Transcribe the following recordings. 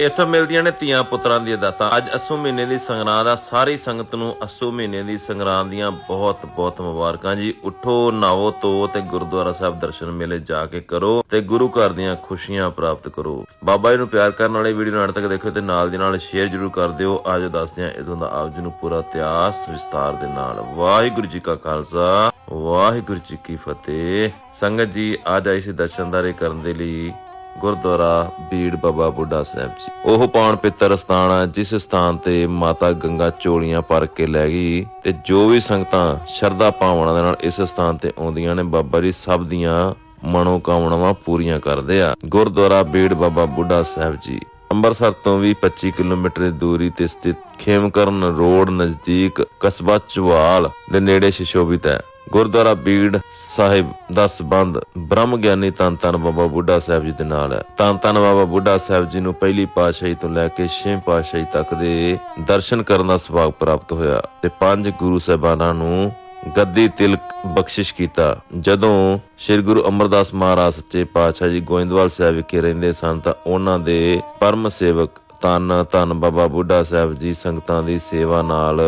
ਇੱਥੋਂ ਮਿਲਦੀਆਂ ਨੇ ਧੀਆਂ ਪੁੱਤਰਾਂ ਦੀਆਂ ਦਾਤਾਂ। ਅੱਜ ਅਸੂ ਮਹੀਨੇ ਦੀ ਸੰਗਰਾਂਦ ਆ। ਸਾਰੀ ਸੰਗਤ ਨੂੰ ਅਸੂ ਮਹੀਨੇ ਦੀ ਸੰਗਰਾਂਦ ਦੀਆਂ ਬਹੁਤ ਬਹੁਤ ਮੁਬਾਰਕਾਂ ਜੀ। ਉਠੋ ਨਾਵੋ ਧੋ ਤੇ ਗੁਰਦੁਆਰਾ ਸਾਹਿਬ ਦਰਸ਼ਨ ਮੇਲੇ ਜਾ ਕੇ ਕਰੋ ਤੇ ਗੁਰੂ ਘਰ ਦੀਆਂ ਖੁਸ਼ੀਆਂ ਪ੍ਰਾਪਤ ਕਰੋ। ਬਾਬਾ ਜੀ ਨੂੰ ਪਿਆਰ ਕਰਨ ਵਾਲੇ ਵੀਡੀਓ ਨੂੰ ਅੰਤ ਤੱਕ ਦੇਖੋ ਤੇ ਨਾਲ ਦੀ ਨਾਲ ਸ਼ੇਅਰ ਜਰੂਰ ਕਰ ਦਿਓ। ਅੱਜ ਦੱਸਦੇ ਹਾਂ ਇਦੋਂ ਦਾ ਆਪ ਜੀ ਨੂੰ ਪੂਰਾ ਇਤਿਹਾਸ ਵਿਸਤਾਰ ਦੇ ਨਾਲ। ਵਾਹਿਗੁਰੂ ਜੀ ਕਾ ਖਾਲਸਾ, ਵਾਹਿਗੁਰੂ ਜੀ ਕੀ ਫਤਿਹ। ਸੰਗਤ ਜੀ, ਅੱਜ ਆਈ ਸੀ ਦਰਸ਼ਨਦਾਰੇ ਕਰਨ ਦੇ ਲਈ। ਗੁਰਦੁਆਰਾ ਬੀੜ ਬਾਬਾ ਬੁੱਢਾ ਸਾਹਿਬ ਜੀ। ਉਹ ਪਾਉਣ ਪਿੱਤਰ ਸਥਾਨ ਆ, ਜਿਸ ਸਥਾਨ ਤੇ ਮਾਤਾ ਗੰਗਾ ਚੋਲੀਆਂ ਭਰ ਕੇ ਲੈ ਗਈ ਤੇ ਜੋ ਵੀ ਸੰਗਤਾਂ ਸ਼ਰਧਾ ਭਾਵਨਾ ਦੇ ਨਾਲ ਇਸ ਸਥਾਨ ਤੇ ਆਉਂਦੀਆਂ ਨੇ, ਬਾਬਾ ਜੀ ਸਭ ਦੀਆਂ ਮਨੋ ਕਾਮਨਾਵਾਂ ਪੂਰੀਆਂ ਕਰਦੇ ਆ। ਗੁਰਦੁਆਰਾ ਬੀੜ ਬਾਬਾ ਬੁੱਢਾ ਸਾਹਿਬ ਜੀ। ਅੰਮ੍ਰਿਤਸਰ ਤੋਂ ਵੀ 25 ਕਿਲੋਮੀਟਰ ਦੀ ਦੂਰੀ ਤੇ ਸਥਿਤ ਖੇਮਕਰਨ ਰੋਡ ਨਜ਼ਦੀਕ ਕਸਬਾ ਚਵਾਲ ਦੇ ਨੇੜੇ ਸ਼ਿਸ਼ੋਭਿਤ ਹੈ। ਗੁਰਦੁਆਰਾ ਬੀੜ ਸਾਹਿਬ ਦਾ ਸਬੰਧ ਬ੍ਰਹਮ ਗਿਆਨੀ ਧੰਨ ਧੰਨ ਬਾਬਾ ਬੁੱਢਾ ਸਾਹਿਬ ਜੀ ਦੇ ਨਾਲ ਹੈ। ਧੰਨ ਧੰਨ ਬਾਬਾ ਬੁੱਢਾ ਸਾਹਿਬ ਜੀ ਨੂੰ ਪਹਿਲੀ ਪਾਤਸ਼ਾਹੀ ਤੋਂ ਲੈ ਕੇ ਛੇਵੀਂ ਪਾਤਸ਼ਾਹੀ ਤੱਕ ਦੇ ਦਰਸ਼ਨ ਕਰਨ ਦਾ ਸੁਭਾਗ ਪ੍ਰਾਪਤ ਹੋਇਆ ਤੇ ਪੰਜ ਗੁਰੂ ਸਾਹਿਬਾਨਾਂ ਨੂੰ ਗੱਦੀ ਤਿਲਕ ਬਖਸ਼ਿਸ਼ ਕੀਤਾ। ਜਦੋਂ ਸ੍ਰੀ ਗੁਰੂ ਅਮਰਦਾਸ ਮਹਾਰਾਜ ਸੱਚੇ ਪਾਤਸ਼ਾਹ ਜੀ ਗੋਇੰਦਵਾਲ ਸਾਹਿਬ ਵਿਖੇ ਰਹਿੰਦੇ ਸਨ ਤਾਂ ਉਹਨਾਂ ਦੇ ਪਰਮ ਸੇਵਕ ਧੰਨ ਧੰਨ ਬਾਬਾ ਬੁੱਢਾ ਸਾਹਿਬ ਜੀ ਸੰਗਤਾਂ ਦੀ ਸੇਵਾ ਨਾਲ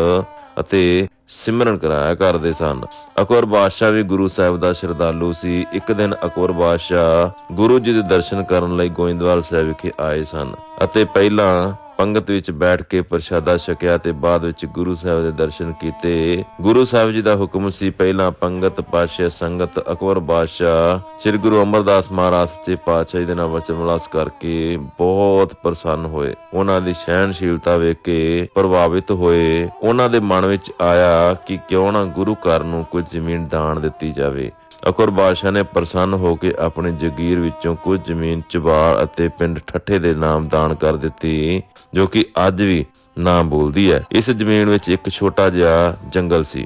ਅਤੇ ਸਿਮਰਨ ਕਰਾਇਆ ਕਰਦੇ ਸਨ। ਅਕਬਰ ਬਾਦਸ਼ਾਹ ਵੀ ਗੁਰੂ ਸਾਹਿਬ ਦਾ ਸ਼ਰਧਾਲੂ ਸੀ। ਇੱਕ ਦਿਨ ਅਕਬਰ ਬਾਦਸ਼ਾਹ ਗੁਰੂ ਜੀ ਦੇ ਦਰਸ਼ਨ ਕਰਨ ਲਈ ਗੋਇੰਦਵਾਲ ਸਾਹਿਬ ਵਿਖੇ ਆਏ ਸਨ ਅਤੇ ਪਹਿਲਾਂ ਪੰਗਤ ਵਿੱਚ ਬੈਠ ਕੇ ਪ੍ਰਸ਼ਾਦਾ ਛਕਿਆ ਤੇ ਬਾਅਦ ਵਿੱਚ ਗੁਰੂ ਸਾਹਿਬ ਦੇ ਦਰਸ਼ਨ ਕੀਤੇ। ਗੁਰੂ ਸਾਹਿਬ ਜੀ ਦਾ ਹੁਕਮ ਸੀ ਪਹਿਲਾਂ ਪੰਗਤ ਪਾਸ਼ਾ ਸੰਗਤ, ਅਕਬਰ ਬਾਦਸ਼ਾਹ, ਸ੍ਰੀ ਗੁਰੂ ਅਮਰਦਾਸ ਮਹਾਰਾਜ ਸੱਚੇ ਪਾਤਸ਼ਾਹ ਜੀ ਦੇ ਨਾਲ ਵਚਨ ਵਿਲਾਸ ਕਰਕੇ ਬਹੁਤ ਪ੍ਰਸੰਨ ਹੋਏ। ਉਹਨਾਂ ਦੀ ਸਹਿਨਸ਼ੀਲਤਾ ਵੇਖ ਕੇ ਪ੍ਰਭਾਵਿਤ ਹੋਏ। ਉਹਨਾਂ ਦੇ ਮਨ ਵਿੱਚ ਆਇਆ ਕਿ ਕਿਉਂ ਨਾ ਗੁਰੂ ਘਰ ਨੂੰ ਕੁਝ ਜ਼ਮੀਨ ਦਾਨ ਦਿੱਤੀ ਜਾਵੇ। ਅਕਬਰ ਬਾਦਸ਼ਾਹ ਨੇ ਪ੍ਰਸੰਨ ਹੋ ਕੇ ਆਪਣੀ ਜਗੀਰ ਵਿੱਚੋਂ ਕੁਝ ਜ਼ਮੀਨ ਚਬਾਲ ਅਤੇ ਪਿੰਡ ਠੱਠੇ ਦੇ ਨਾਮ ਦਾਨ ਕਰ ਦਿੱਤੀ। ਜੋ ਕਿ ਅੱਜ ਵੀ ਨਾਮ ਬੋਲਦੀ ਹੈ। ਇਸ ਜ਼ਮੀਨ ਵਿੱਚ ਇੱਕ ਛੋਟਾ ਜਿਹਾ ਜੰਗਲ ਸੀ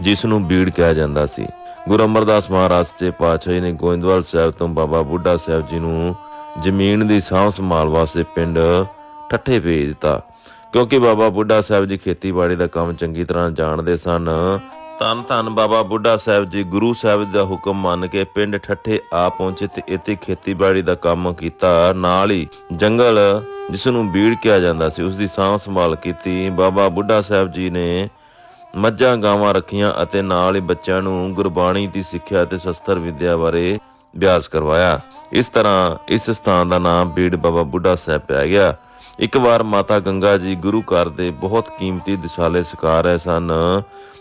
ਜਿਸ ਨੂੰ ਬੀੜ ਕਿਹਾ ਜਾਂਦਾ ਸੀ। ਗੁਰੂ ਅਮਰਦਾਸ ਮਹਾਰਾਜ ਦੇ ਪਾਤਸ਼ਾਹ ਜੀ ਨੇ ਗੋਇੰਦਵਾਲ ਸਾਹਿਬ ਤੋਂ ਬਾਬਾ ਬੁੱਢਾ ਸਾਹਿਬ ਜੀ ਨੂੰ ਜ਼ਮੀਨ ਦੀ ਸਾਂਭ ਸੰਭਾਲ ਵਾਸਤੇ ਪਿੰਡ ਠੱਠੇ ਭੇਜ ਦਿੱਤਾ। ਕਿਉਂਕਿ ਬਾਬਾ ਬੁੱਢਾ ਸਾਹਿਬ ਜੀ ਖੇਤੀਬਾੜੀ ਦਾ ਕੰਮ ਚੰਗੀ ਤਰ੍ਹਾਂ ਜਾਣਦੇ ਸਨ ਧੰਨ ਧੰਨ ਬਾਬਾ ਬੁੱਢਾ ਸਾਹਿਬ ਜੀ, ਗੁਰੂ ਸਾਹਿਬ ਦਾ ਹੁਕਮ ਮੰਨ ਕੇ ਪਿੰਡ ਠੱਠੇ ਆ ਪਹੁੰਚੇ ਤੇ ਇੱਥੇ ਖੇਤੀਬਾੜੀ ਦਾ ਕੰਮ ਕੀਤਾ। ਨਾਲ ਹੀ ਜੰਗਲ ਜਿਸ ਨੂੰ ਬੀੜ ਕਿਹਾ ਜਾਂਦਾ ਸੀ ਉਸ ਦੀ ਸਾਂਭ ਸੰਭਾਲ ਕੀਤੀ। ਬਾਬਾ ਬੁੱਢਾ ਸਾਹਿਬ ਜੀ ਨੇ ਮੱਝਾਂ, ਗਾਵਾਂ ਰੱਖੀਆਂ ਅਤੇ ਨਾਲ ਹੀ ਬੱਚਿਆਂ ਨੂੰ ਗੁਰਬਾਣੀ ਦੀ ਸਿੱਖਿਆ ਤੇ ਸ਼ਸਤਰ ਵਿਦਿਆ ਬਾਰੇ ਅਭਿਆਸ ਕਰਵਾਇਆ। ਇਸ ਤਰ੍ਹਾਂ ਇਸ ਸਥਾਨ ਦਾ ਨਾਮ ਬੀੜ ਬਾਬਾ ਬੁੱਢਾ ਸਾਹਿਬ ਪਿਆ ਗਿਆ। ਇੱਕ ਵਾਰ ਮਾਤਾ ਗੰਗਾ ਜੀ ਗੁਰੂ ਘਰ ਦੇ ਬਹੁਤ ਕੀਮਤੀ ਦਿਸਾਲੇ ਸਕਾ ਰਹੇ ਸਨ।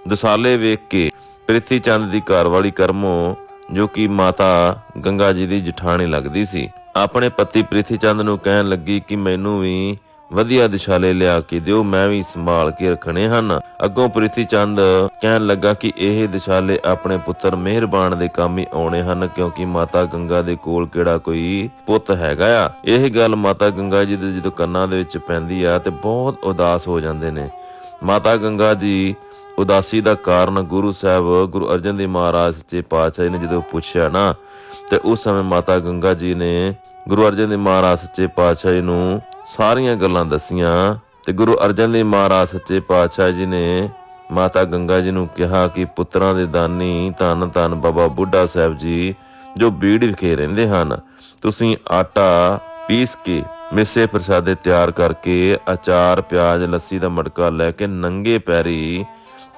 ਦਿਸਾਲੇ ਵੇਖ ਕੇ ਪ੍ਰਿਥੀ ਚੰਦ ਦੀ ਘਰਵਾਲੀ ਕਰਮੋ, ਜੋ ਕਿ ਮਾਤਾ ਗੰਗਾ ਜੀ ਦੀ ਜਠਾਣੀ ਲੱਗਦੀ ਸੀ। ਆਪਣੇ ਪਤੀ ਪ੍ਰਿਥੀ ਚੰਦ ਨੂੰ ਕਹਿਣ ਲੱਗੀ ਕਿ ਮੈਨੂੰ ਵੀ ਵਧੀਆ ਦਿਸ਼ਾਲੇ ਲਿਆ ਕੇ ਦਿਓ ਮੈਂ ਵੀ ਸੰਭਾਲ ਕੇ ਰੱਖਣੇ ਹਨ। ਅੱਗੋਂ ਪ੍ਰਿਥੀ ਚੰਦ ਕਹਿਣ ਲੱਗਾ ਕਿ ਇਹ ਦਿਸ਼ਾਲੇ ਆਪਣੇ ਪੁੱਤਰ ਮਿਹਰਬਾਨ ਦੇ ਕੰਮ ਹੀ ਆਉਣੇ ਹਨ ਕਿਉਂਕਿ ਮਾਤਾ ਗੰਗਾ ਦੇ ਕੋਲ ਕਿਹੜਾ ਕੋਈ ਪੁੱਤ ਹੈਗਾ ਆ। ਇਹ ਗੱਲ ਮਾਤਾ ਗੰਗਾ ਜੀ ਦੇ ਜਦੋਂ ਕੰਨਾਂ ਦੇ ਵਿੱਚ ਪੈਂਦੀ ਆ ਤੇ ਬਹੁਤ ਉਦਾਸ ਹੋ ਜਾਂਦੇ ਨੇ। ਮਾਤਾ ਗੰਗਾ ਜੀ ਉਦਾਸੀ ਦਾ ਕਾਰਨ ਗੁਰੂ ਸਾਹਿਬ, ਗੁਰੂ ਅਰਜਨ ਦੇਵ ਮਹਾਰਾਜ ਸੱਚੇ ਪਾਤਸ਼ਾਹ ਨੇ ਜਦੋਂ ਪੁੱਛਿਆ ਨਾ, ਤੇ ਉਸ ਸਮੇਂ ਮਾਤਾ ਗੰਗਾ ਜੀ ਨੇ ਗੁਰੂ ਅਰਜਨ ਦੇਵ ਮਹਾਰਾਜ ਸੱਚੇ ਪਾਤਸ਼ਾਹ ਜੀ ਨੂੰ ਸਾਰੀਆਂ ਗੱਲਾਂ ਦੱਸੀਆਂ ਤੇ ਗੁਰੂ ਅਰਜਨ ਦੇਵ ਮਹਾਰਾਜ ਸੱਚੇ ਪਾਤਸ਼ਾਹ ਜੀ ਨੇ ਮਾਤਾ ਗੰਗਾ ਜੀ ਨੂੰ ਕਿਹਾ ਕਿ ਪੁੱਤਰਾਂ ਦੇ ਦਾਨੀ ਧੰਨ ਧੰਨ ਬਾਬਾ ਬੁੱਢਾ ਸਾਹਿਬ ਜੀ, ਜੋ ਬੀੜ ਵਿਖੇ ਰਹਿੰਦੇ ਹਨ, ਤੁਸੀਂ ਆਟਾ ਪੀਸ ਕੇ ਮਿੱਸੇ ਪ੍ਰਸ਼ਾਦੇ ਤਿਆਰ ਕਰਕੇ ਅਚਾਰ, ਪਿਆਜ਼, ਲੱਸੀ ਦਾ ਮਟਕਾ ਲੈ ਕੇ ਨੰਗੇ ਪੈਰੀ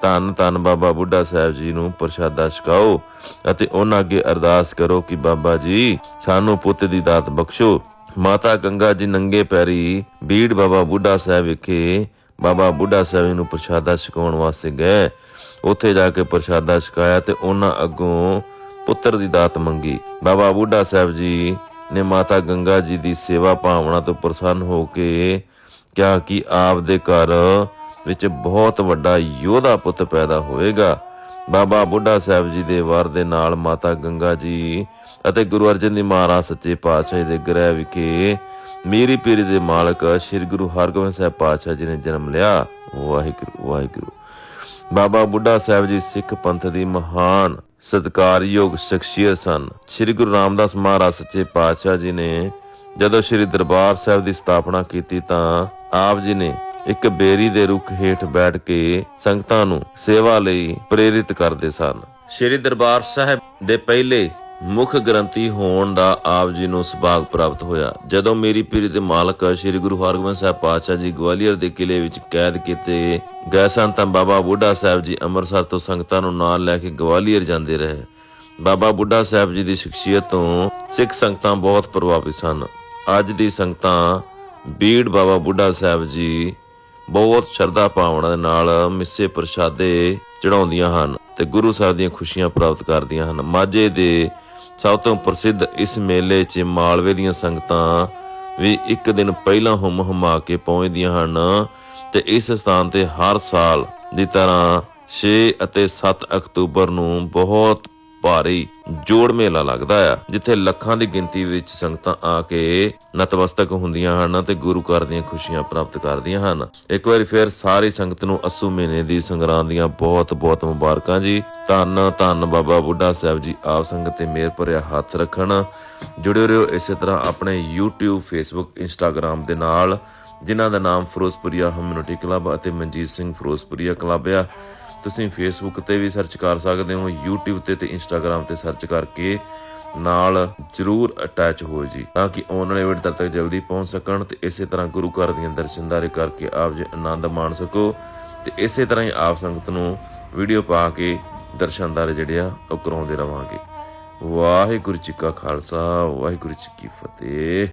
ਧੰਨ ਧੰਨ ਬਾਬਾ ਬੁੱਢਾ ਸਾਹਿਬ ਜੀ ਨੂੰ ਪ੍ਰਸ਼ਾਦਾ ਛਕਾਓ ਅਤੇ ਉਹਨਾਂ ਅੱਗੇ ਅਰਦਾਸ ਕਰੋ ਕਿ ਬਾਬਾ ਜੀ, ਸਾਨੂੰ ਪੁੱਤ ਦੀ ਦਾਤ ਬਖਸ਼ੋ। ਮਾਤਾ ਗੰਗਾ ਜੀ ਨੰਗੇ ਪੈਰੀ ਬੀੜ ਬਾਬਾ ਬੁੱਢਾ ਸਾਹਿਬ ਵਿਖੇ ਬਾਬਾ ਬੁੱਢਾ ਸਾਹਿਬ ਜੀ ਨੂੰ ਪ੍ਰਸ਼ਾਦਾ ਛਕਾਉਣ ਵਾਸਤੇ ਗਏ। ਉੱਥੇ ਜਾ ਕੇ ਪ੍ਰਸ਼ਾਦਾ ਛਕਾਇਆ ਤੇ ਉਹਨਾਂ ਅੱਗੋਂ ਪੁੱਤਰ ਦੀ ਦਾਤ ਮੰਗੀ। ਬਾਬਾ ਬੁੱਢਾ ਸਾਹਿਬ ਜੀ ਨੇ ਮਾਤਾ ਗੰਗਾ ਜੀ ਦੀ ਸੇਵਾ ਭਾਵਨਾ ਤੋਂ ਪ੍ਰਸੰਨ ਹੋ ਕੇ ਕਿਹਾ ਕਿ ਆਪ ਦੇ ਘਰ ਵਿੱਚ ਬਹੁਤ ਵੱਡਾ ਯੋਧਾ ਪੁੱਤ ਪੈਦਾ ਹੋਏਗਾ। ਬਾਬਾ ਬੁੱਢਾ ਸਾਹਿਬ ਜੀ ਦੇ ਵਰ ਦੇ ਨਾਲ ਮਾਤਾ ਗੰਗਾ ਜੀ ਅਤੇ ਗੁਰੂ ਅਰਜਨ ਦੇਵ ਮਹਾਰਾਜ ਸੱਚੇ ਪਾਤਸ਼ਾਹ ਦੇ ਗ੍ਰਹਿ ਵਿਖੇ ਮੀਰੀ ਪੀਰੀ ਦੇ ਮਾਲਕ ਸ੍ਰੀ ਗੁਰੂ ਹਰਗੋਬਿੰਦ ਸਾਹਿਬ ਪਾਤਸ਼ਾਹ ਜੀ ਨੇ ਜਨਮ ਲਿਆ। ਵਾਹਿਗੁਰੂ ਵਾਹਿਗੁਰੂ। ਬਾਬਾ ਬੁੱਢਾ ਸਾਹਿਬ ਜੀ ਸਿੱਖ ਪੰਥ ਦੀ ਮਹਾਨ ਸਤਿਕਾਰਯੋਗ ਸ਼ਖਸੀਅਤ ਸਨ। ਸ੍ਰੀ ਗੁਰੂ ਰਾਮਦਾਸ ਮਹਾਰਾਜ ਸੱਚੇ ਪਾਤਸ਼ਾਹ ਜੀ ਨੇ ਜਦੋਂ ਸ੍ਰੀ ਦਰਬਾਰ ਸਾਹਿਬ ਦੀ ਸਥਾਪਨਾ ਕੀਤੀ ਤਾਂ ਆਪ ਜੀ ਨੇ ਇੱਕ ਬੇਰੀ ਦੇ ਰੁੱਖ ਹੇਠ ਬੈਠ ਕੇ ਸੰਗਤਾਂ ਨੂੰ ਸੇਵਾ ਲਈ ਪ੍ਰੇਰਿਤ ਕਰਦੇ ਸਨ। ਸ੍ਰੀ ਦਰਬਾਰ ਸਾਹਿਬ ਦੇ ਪਹਿਲੇ ਮੁੱਖ ਗ੍ਰੰਥੀ ਹੋਣ ਦਾ ਆਪ ਜੀ ਨੂੰ ਸੁਭਾਗ ਪ੍ਰਾਪਤ ਹੋਇਆ। ਜਦੋਂ ਮੇਰੀ ਪੀਰੀ ਦੇ ਮਾਲਕ ਸ੍ਰੀ ਗੁਰੂ ਹਰਗੋਬਿੰਦ ਸਾਹਿਬ ਪਾਤਸ਼ਾਹ ਜੀ ਗਵਾਲੀਅਰ ਦੇ ਕਿਲੇ ਵਿੱਚ ਕੈਦ ਕੀਤੇ ਗਏ ਸਨ, ਤਾਂ ਬਾਬਾ ਬੁੱਢਾ ਸਾਹਿਬ ਜੀ ਅੰਮ੍ਰਿਤਸਰ ਤੋਂ ਸੰਗਤਾਂ ਨੂੰ ਨਾਲ ਲੈ ਕੇ ਗਵਾਲੀਅਰ ਜਾਂਦੇ ਰਹੇ। ਬਾਬਾ ਬੁੱਢਾ ਸਾਹਿਬ ਜੀ ਦੀ ਸ਼ਖਸੀਅਤ ਤੋਂ ਸਿੱਖ ਸੰਗਤਾਂ ਬਹੁਤ ਪ੍ਰਭਾਵਿਤ ਸਨ। ਅੱਜ ਦੀ ਸੰਗਤਾਂ ਬੀੜ ਬਾਬਾ ਬੁੱਢਾ ਸਾਹਿਬ ਜੀ ਬਹੁਤ ਸ਼ਰਧਾ ਭਾਵਨਾ ਦੇ ਨਾਲ ਮਿੱਸੇ ਪ੍ਰਸ਼ਾਦੇ ਚੜਾਉਂਦੀਆਂ ਹਨ ਤੇ ਗੁਰੂ ਸਾਹਿਬ ਦੀਆਂ ਖੁਸ਼ੀਆਂ ਪ੍ਰਾਪਤ ਕਰਦੀਆਂ ਹਨ। ਮਾਝੇ ਦੇ ਸਭ ਤੋਂ ਪ੍ਰਸਿੱਧ ਇਸ ਮੇਲੇ 'ਚ ਮਾਲਵੇ ਦੀਆਂ ਸੰਗਤਾਂ ਵੀ ਇੱਕ ਦਿਨ ਪਹਿਲਾਂ ਹੁਮ ਹੁਮਾ ਕੇ ਪਹੁੰਚਦੀਆਂ ਹਨ ਤੇ ਇਸ ਸਥਾਨ ਤੇ ਹਰ ਸਾਲ ਦੀ ਤਰ੍ਹਾਂ 6 ਅਤੇ 7 ਅਕਤੂਬਰ ਨੂੰ ਬਹੁਤ ਭਾਰੀ ਜੋੜ ਮੇਲਾ ਲੱਗਦਾ ਆ, ਜਿੱਥੇ ਲੱਖਾਂ ਦੀ ਗਿਣਤੀ ਵਿੱਚ ਸੰਗਤਾਂ ਆ ਕੇ ਨਤਮਸਤਕ ਹੁੰਦੀਆਂ ਹਨ ਤੇ ਗੁਰੂ ਘਰ ਦੀਆਂ ਖੁਸ਼ੀਆਂ ਪ੍ਰਾਪਤ ਕਰਦੀਆਂ ਹਨ। ਇੱਕ ਵਾਰੀ ਫਿਰ ਸਾਰੀ ਸੰਗਤ ਨੂੰ ਅਸੂ ਮਹੀਨੇ ਦੀ ਸੰਗਰਾਂਦ ਦੀਆਂ ਬਹੁਤ ਬਹੁਤ ਮੁਬਾਰਕਾਂ ਜੀ। ਧੰਨ ਧੰਨ ਬਾਬਾ ਬੁੱਢਾ ਸਾਹਿਬ ਜੀ, ਆਪ ਸੰਗਤ ਤੇ ਮੇਰ ਭਰਿਆ ਹੱਥ ਰੱਖਣ। ਜੁੜੇ ਰਹੋ ਇਸੇ ਤਰ੍ਹਾਂ ਆਪਣੇ YouTube, Facebook, Instagram ਦੇ ਨਾਲ, ਜਿਨ੍ਹਾਂ ਦਾ ਨਾਮ ਫਿਰੋਜ਼ਪੁਰੀਆ ਹਮਨੋਟੀ ਕਲੱਬ ਅਤੇ ਮਨਜੀਤ ਸਿੰਘ ਫਿਰੋਜ਼ਪੁਰੀਆ ਕਲੱਬ ਆ। ਤੁਸੀਂ ਫੇਸਬੁੱਕ ਤੇ ਵੀ ਸਰਚ ਕਰ ਸਕਦੇ ਹੋ, YouTube ਤੇ ਤੇ Instagram ਤੇ ਸਰਚ ਕਰਕੇ ਨਾਲ ਜਰੂਰ ਅਟੈਚ ਹੋ ਜੀ, ਤਾਂ ਕਿ ਆਉਣ ਵਾਲੇ ਵੀਡੀਓ ਤੱਕ ਜਲਦੀ ਪਹੁੰਚ ਸਕਣ ਤੇ ਇਸੇ ਤਰ੍ਹਾਂ ਗੁਰੂ ਘਰ ਦੀਆਂ ਦਰਸ਼ਨਦਾਰੀ ਕਰਕੇ ਆਪ ਜੀ ਆਨੰਦ ਮਾਣ ਸਕੋ ਤੇ ਇਸੇ ਤਰ੍ਹਾਂ ਹੀ ਆਪ ਸੰਗਤ ਨੂੰ ਵੀਡੀਓ ਪਾ ਕੇ ਦਰਸ਼ਨਦਾਰੇ ਜਿਹੜੇ ਆ, ਉਹ ਕਰਾਉਂਦੇ ਰਵਾਂਗੇ। ਵਾਹਿਗੁਰੂ ਜੀ ਕਾ ਖਾਲਸਾ, ਵਾਹਿਗੁਰੂ ਜੀ ਕੀ ਫਤਿਹ।